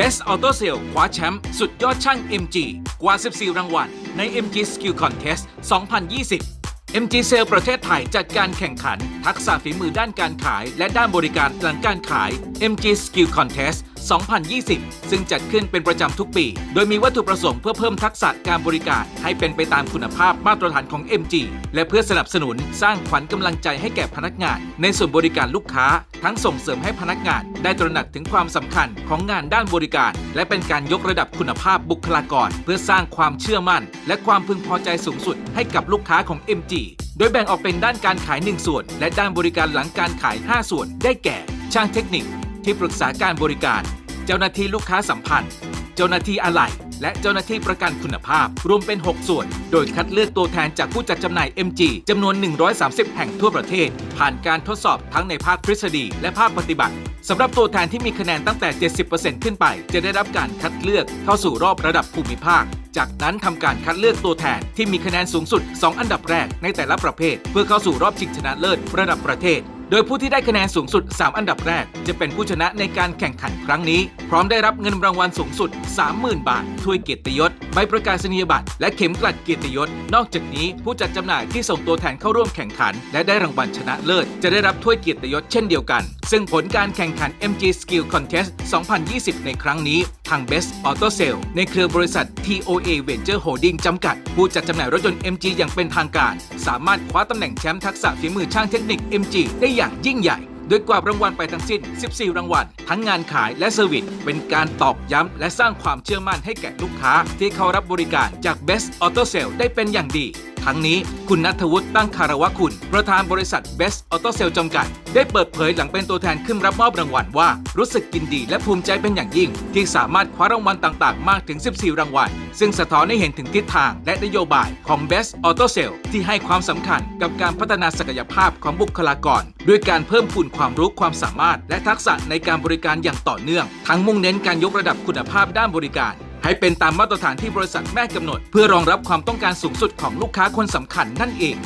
Best Auto Sale คว้าแชมป์สุดยอดช่าง MG กว่า 14 รางวัล ใน MG Skill Contest 2020 MG Sale ประเทศไทยจัดการแข่งขัน ทักษะฝีมือด้านการขาย และด้านบริการหลังการขาย MG Skill Contest 2020 ซึ่งจัดขึ้นเป็นประจำทุกปี โดยมีวัตถุประสงค์เพื่อเพิ่มทักษะการบริการ ให้เป็นไปตามคุณภาพมาตรฐานของ MG และเพื่อสนับสนุนสร้างขวัญกำลังใจให้แก่พนักงาน ในส่วนบริการลูกค้า ทั้งส่งเสริมให้พนักงาน ได้ตระหนักถึงความสำคัญของงานด้านบริการ และเป็นการยกระดับคุณภาพบุคลากร เพื่อสร้างความเชื่อมั่น และความพึงพอใจสูงสุด ให้กับลูกค้าของ MG โดยแบ่งออกเป็นด้านการขาย 1 ส่วน และด้านบริการหลังการขาย 5 ส่วน ได้แก่ ช่างเทคนิค ที่ปรึกษาการบริการ เจ้าหน้าที่ลูกค้าสัมพันธ์ เจ้าหน้าที่อะไหล่และเจ้าหน้าที่ประกันคุณภาพ รวมเป็น 6 ส่วน โดยคัดเลือกตัวแทนจากผู้จัดจำหน่าย MG จำนวน 130 แห่งทั่วประเทศ ผ่านการทดสอบทั้งในภาคทฤษฎีและภาคปฏิบัติสำหรับตัวแทนที่มีคะแนนตั้งแต่ 70%ขึ้นไป จะได้รับการคัดเลือกเข้าสู่รอบระดับภูมิภาค จากนั้นทำการคัดเลือกตัวแทนที่มีคะแนนสูงสุด 2 อันดับแรกในแต่ละประเภท เพื่อเข้าสู่รอบชิงชนะเลิศระดับประเทศ โดยผู้ที่ได้คะแนนสูงสุด 3 อันดับแรก จะเป็นผู้ชนะในการแข่งขันครั้งนี้ พร้อมได้รับเงินรางวัลสูงสุด 30,000 บาท ถ้วยเกียรติยศ ใบประกาศนียบัตร และเข็มกลัดเกียรติยศ นอกจากนี้ผู้จัดจำหน่ายที่ส่งตัวแทนเข้าร่วมแข่งขัน และได้รางวัลชนะเลิศ จะได้รับถ้วยเกียรติยศเช่นเดียวกัน ซึ่งผลการแข่งขัน MG Skill Contest 2020 ในครั้งนี้ ทาง Best Auto Sale ในเครือบริษัท TOA Venture Holding จำกัด ผู้จัดจำหน่ายรถยนต์ MG อย่างเป็นทางการ สามารถคว้าตำแหน่งแชมป์ทักษะฝีมือช่างเทคนิค MG ได้อย่างยิ่งใหญ่โดยกว่ารางวัลไปทั้งสิ้น 14 รางวัล ทั้งงานขายและเซอร์วิส เป็นการตอกย้ำ และสร้างความเชื่อมั่นให้แก่ลูกค้า ที่เขารับบริการจาก Best Auto Sale ได้เป็นอย่างดี ทั้งนี้คุณนัทวุฒิตั้งคารวะคุณ ประธานบริษัท Best Auto Sale จำกัด ได้เปิดเผยหลังเป็นตัวแทนขึ้นรับมอบรางวัลว่า รู้สึกยินดีและภูมิใจเป็นอย่างยิ่ง ที่สามารถคว้ารางวัลต่างๆ มากถึง 14 รางวัล ซึ่งสะท้อนให้เห็นถึงทิศทางและนโยบายของ Best Auto Sale ที่ให้ความสำคัญกับการพัฒนาศักยภาพของบุคลากร ด้วยการเพิ่มพูนความรู้ความสามารถ และทักษะในการบริการอย่างต่อเนื่อง ทั้งมุ่งเน้นการยกระดับคุณภาพด้านบริการ ให้เป็นตามมาตรฐานที่บริษัทแม่กำหนด เพื่อรองรับความต้องการสูงสุดของลูกค้าคนสำคัญนั่นเอง